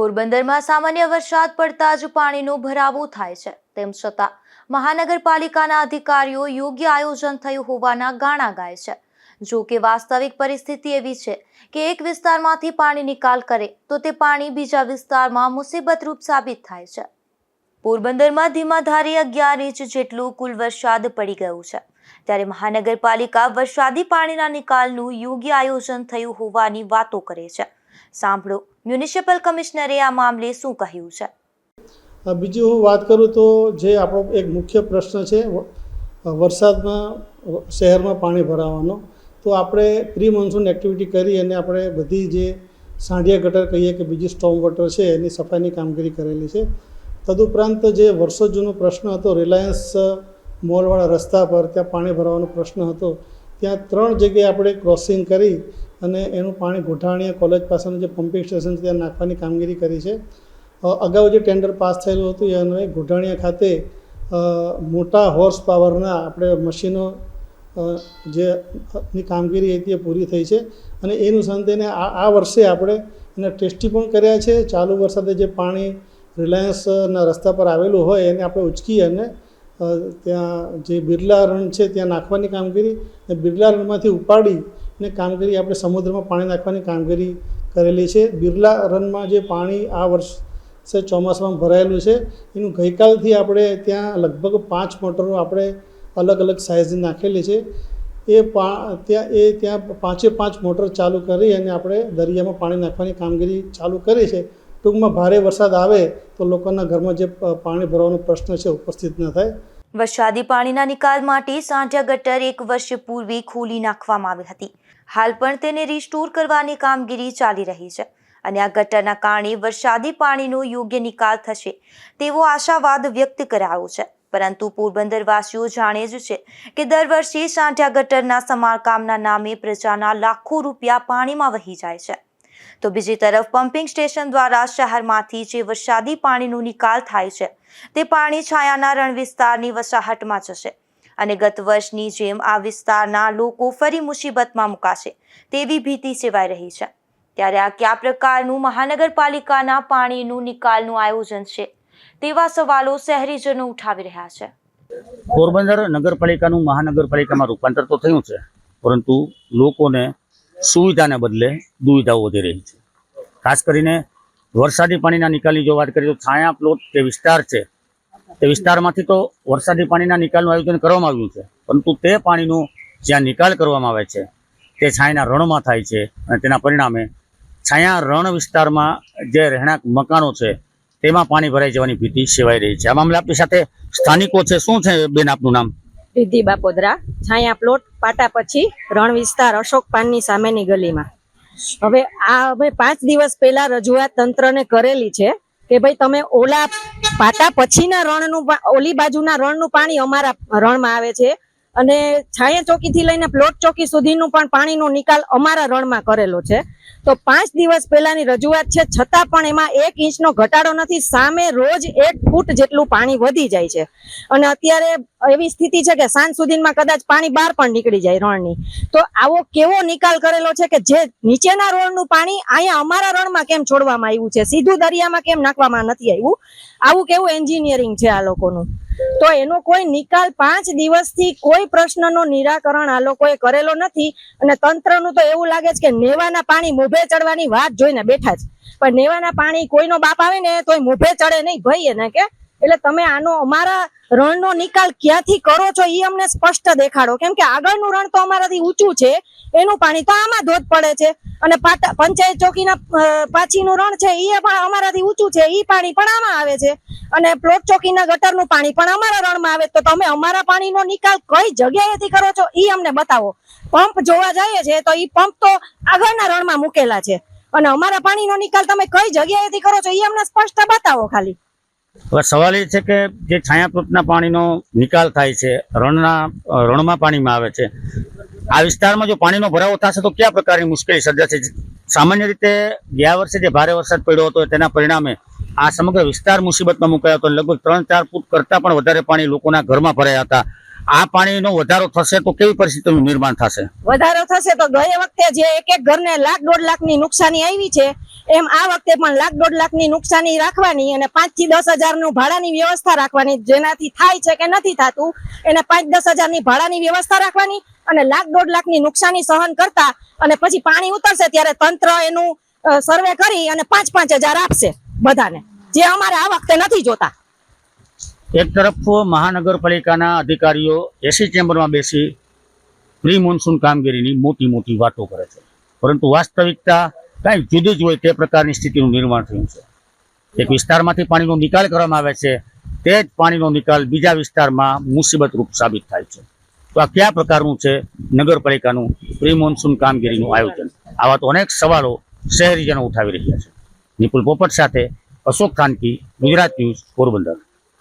પોરબંદરમાં સામાન્ય વરસાદ પડતા જ પાણીનો ભરાવો થાય છે. તેમ છતાં, મહાનગરપાલિકાના અધિકારીઓ યોગ્ય આયોજન થયું હોવાના ગાણા ગાય છે. જો કે વાસ્તવિક પરિસ્થિતિ એવી છે કે એક વિસ્તારમાંથી પાણી નિકાલ કરે, તો તે પાણી બીજા વિસ્તારમાં મુસીબતરૂપ સાબિત થાય છે. પોરબંદરમાં ધીમાધારી અગિયાર ઇંચ જેટલું કુલ વરસાદ પડી ગયું છે. ત્યારે મહાનગરપાલિકા વરસાદી પાણીના નિકાલનું યોગ્ય આયોજન થયું હોવાની વાતો કરે છે. સાંભળો. મ્યુનિસિપલ કમિશનરે આ મામલે શું કહ્યું છે? બીજું હું વાત કરું તો જે આપણો એક મુખ્ય પ્રશ્ન છે વરસાદમાં શહેરમાં પાણી ભરાવાનો. તો આપણે પ્રી મોન્સૂન એક્ટિવિટી કરી અને આપણે બધી જે સાંઢિયા ગટર કહીએ કે બીજી સ્ટોમ વોટર છે, એની સફાઈની કામગીરી કરેલી છે. તદુપરાંત જે વર્ષો જૂનો પ્રશ્ન હતો રિલાયન્સ મોલવાળા રસ્તા પર ત્યાં પાણી ભરાવાનો પ્રશ્ન હતો ત્યાં ત્રણ જગ્યાએ આપણે ક્રોસિંગ કરી અને એનું પાણી ગોઠાણીયા કોલેજ પાસેનું જે પમ્પિંગ સ્ટેશન છે, ત્યાં નાખવાની કામગીરી કરી છે. અગાઉ જે ટેન્ડર પાસ થયેલું હતું, એ અન્વયે ગોઢાણીયા ખાતે મોટા હોર્સ પાવરના આપણે મશીનો જે ની કામગીરી હતી એ પૂરી થઈ છે. અને એ અનુસંધાને આ વર્ષે આપણે એના ટેસ્ટી પણ કર્યા છે. ચાલુ વરસાદે જે પાણી રિલાયન્સના રસ્તા પર આવેલું હોય, એને આપણે ઉચકી અને ત્યાં જે બિરલા રણ છે ત્યાં નાખવાની કામગીરી અને બિરલા રણમાંથી ઉપાડી ને કામગીરી આપણે સમુદ્રમાં પાણી નાખવાની કામગીરી કરેલી છે. બિરલા રનમાં જે પાણી આ વર્ષે ચોમાસામાં ભરાયેલું છે, એનું ગઈકાલથી આપણે ત્યાં લગભગ પાંચ મોટરો આપણે અલગ અલગ સાઇઝની નાખેલી છે. એ પા, ત્યાં, એ ત્યાં પાંચે પાંચ મોટર ચાલુ કરી અને આપણે દરિયામાં પાણી નાખવાની કામગીરી ચાલુ કરી છે. ટૂંકમાં ભારે વરસાદ આવે તો લોકોના ઘરમાં જે પાણી ભરવાનો પ્રશ્ન છે ઉપસ્થિત ન થાય. વરસાદી પાણીના નિકાલ માટે સાંઠિયા ગટર એક વર્ષ પૂર્વે ખોલી નાખવામાં આવી હતી. હાલ પણ તેને રિસ્ટોર કરવાની કામગીરી ચાલી રહી છે અને આ ગટરના કારણે વરસાદી પાણીનો યોગ્ય નિકાલ થશે તેવો આશાવાદ વ્યક્ત કરાયો છે. પરંતુ પોરબંદરવાસીઓ જાણે જ છે કે દર વર્ષે સાંઠિયા ગટરના સમારકામના નામે પ્રજાના લાખો રૂપિયા પાણીમાં વહી જાય છે. તો બીજી તરફ પમ્પિંગ સ્ટેશન દ્વારા શહેરમાંથી જે વરસાદી પાણીનો નિકાલ થાય છે, તે પાણી છાયાના રણ વિસ્તારની વસાહતમાં જશે. અને ગત વર્ષની જેમ આ વિસ્તારના લોકો ફરી મુસીબતમાં મુકાશે તેવી ભીતિ સેવાઈ રહી છે. ત્યારે આ કયા પ્રકારનું મહાનગરપાલિકાના પાણીનું નિકાલનું આયોજન છે, તેવા સવાલો શહેરીજનો ઉઠાવી રહ્યા છે. પોરબંદર નગરપાલિકાનું મહાનગરપાલિકામાં રૂપાંતર તો થયું છે, પરંતુ લોકોને સુવિધાને બદલે દુવિધાઓ વધી રહી છે. ખાસ કરીને વરસાદી પાણીના નિકાલની જો વાત કરીએ તો છાયા પ્લોટ જે વિસ્તાર છે, તે વિસ્તારમાંથી તો વરસાદી પાણીના નિકાલનું આયોજન કરવામાં આવ્યું છે, પરંતુ તે પાણીનો જ્યાં નિકાલ કરવામાં આવે છે, તે છાયાના રણમાં થાય છે અને તેના પરિણામે છાયા રણ વિસ્તારમાં જે રહેણાંક મકાનો છે, તેમાં પાણી ભરાઈ જવાની ભીતિ સેવાઈ રહી છે. આ મામલે આપણી સાથે સ્થાનિકો છે. શું છે બેન આપનું નામ? રિદ્ધિ બાપોદરા. છાયા પ્લોટ પાટા પછી રણ વિસ્તાર અશોક પાનની સામેની ગલીમાં. હવે આ હવે પાંચ દિવસ પહેલા રજૂઆત તંત્રને કરેલી છે કે ભાઈ તમે ઓલા પાટા પછીના રણનું ઓલી બાજુના રણનું પાણી અમારા રણમાં આવે છે. અને છાયા ચોકીથી લઈને પ્લોટ ચોકી સુધીનું પણ પાણીનો નિકાલ અમારા રણમાં કરેલો છે. તો પાંચ દિવસ પહેલાની રજૂઆત છે, છતાં પણ એમાં એક ઇંચનો ઘટાડો નથી, સામે રોજ એક ફૂટ જેટલું પાણી વધી જાય છે. અને અત્યારે એવી સ્થિતિ છે કે સાંજ સુધીમાં કદાચ પાણી બહાર પણ નીકળી જાય રણની. તો આવો કેવો નિકાલ કરેલો છે કે જે નીચેના રણનું પાણી અહીંયા અમારા રણમાં કેમ છોડવામાં આવ્યું છે? સીધું દરિયામાં કેમ નાખવામાં નથી આવ્યું? આવું કેવું એન્જિનિયરિંગ છે આ લોકોનું? તો એનો કોઈ નિકાલ પાંચ દિવસથી કોઈ પ્રશ્નનો નિરાકરણ આ લોકોએ કરેલો નથી. અને તંત્રનું તો એવું લાગે છે કે નેવાના પાણી મોભે ચડવાની વાત જોઈને બેઠા છે. પણ નેવાના પાણી કોઈનો બાપ આવે ને તોય મોભે ચડે નહીં ભાઈ એને કે એટલે તમે આનો અમારા રણનો નિકાલ ક્યાંથી કરો છો એ અમને સ્પષ્ટ દેખાડો. કેમ કે આગળનું રણ તો અમારાથી ઊંચું છે, એનું પાણી તો આમાં ધોધ પડે છે. અને પંચાયત ચોકીના પાછીનું રણ છે એ પણ અમારાથી ઊંચું છે એ પાણી પણ આમાં આવે છે. અને પ્લોટ ચોકીના ગટરનું પાણી પણ અમારા રણમાં આવે તો તમે અમારા પાણીનો નિકાલ કઈ જગ્યાએથી કરો છો એ અમને બતાવો. પંપ જોવા જઈએ છે તો એ પંપ તો આગળના રણમાં મૂકેલા છે. અને અમારા પાણીનો નિકાલ તમે કઈ જગ્યાએથી કરો છો એ અમને સ્પષ્ટ બતાવો ખાલી. હવે સવાલ એ છે કે જે છાયાપ્લોટના પાણીનો નિકાલ થાય છે, રણના રણમાં પાણીમાં આવે છે, આ વિસ્તારમાં જો પાણીનો ભરાવો થશે તો કયા પ્રકારની મુશ્કેલી સર્જાશે? સામાન્ય રીતે ગયા વર્ષે જે ભારે વરસાદ પડ્યો હતો તેના પરિણામે આ સમગ્ર વિસ્તાર મુસીબતમાં મુકાયો હતો લગભગ ત્રણ ચાર ફૂટ કરતાં પણ વધારે પાણી લોકોના ઘરમાં ભરાયા હતા. આ પાણીનો વધારો થશે તો કેવી પરિસ્થિતિનું નિર્માણ થશે? વધારો થશે તો ગયા વખતે જે એક એક ઘરને લાખ દોઢ લાખની નુકસાની આવી છે એમ આ વખતે પણ લાખ દોઢ લાખની નુકસાની રાખવાની અને પાંચથી દસ હજારનું ભાડાની વ્યવસ્થા રાખવાની, જેનાથી થાય છે કે નથી થતું, એને પાંચ દસ હજારની ભાડાની વ્યવસ્થા રાખવાની અને લાખ દોઢ લાખની નુકસાની સહન કરતા અને પછી પાણી ઉતરશે ત્યારે તંત્ર એનું સર્વે કરી અને પાંચ પાંચ હજાર આપશે બધાને, જે અમારે આ વખતે નથી જોતા. એક તરફ મહાનગરપાલિકાના અધિકારીઓ એસી ચેમ્બરમાં બેસી પ્રી મોન્સૂન કામગીરીની મોટી મોટી વાતો કરે છે. પરંતુ વાસ્તવિકતા કાંઈ જુદી જ હોય તે પ્રકારની સ્થિતિનું નિર્માણ થયું છે. એક વિસ્તારમાંથી પાણીનો નિકાલ કરવામાં આવે છે, તે જ પાણીનો નિકાલ બીજા વિસ્તારમાં મુસીબતરૂપ સાબિત થાય છે. તો આ કયા પ્રકારનું છે નગરપાલિકાનું પ્રી મોન્સૂન કામગીરીનું આયોજન? આવા તો અનેક સવાલો શહેરીજનો ઉઠાવી રહ્યા છે. નિપુલ પોપટ સાથે અશોક ખાનકી ગુજરાત ન્યૂઝ પોરબંદર.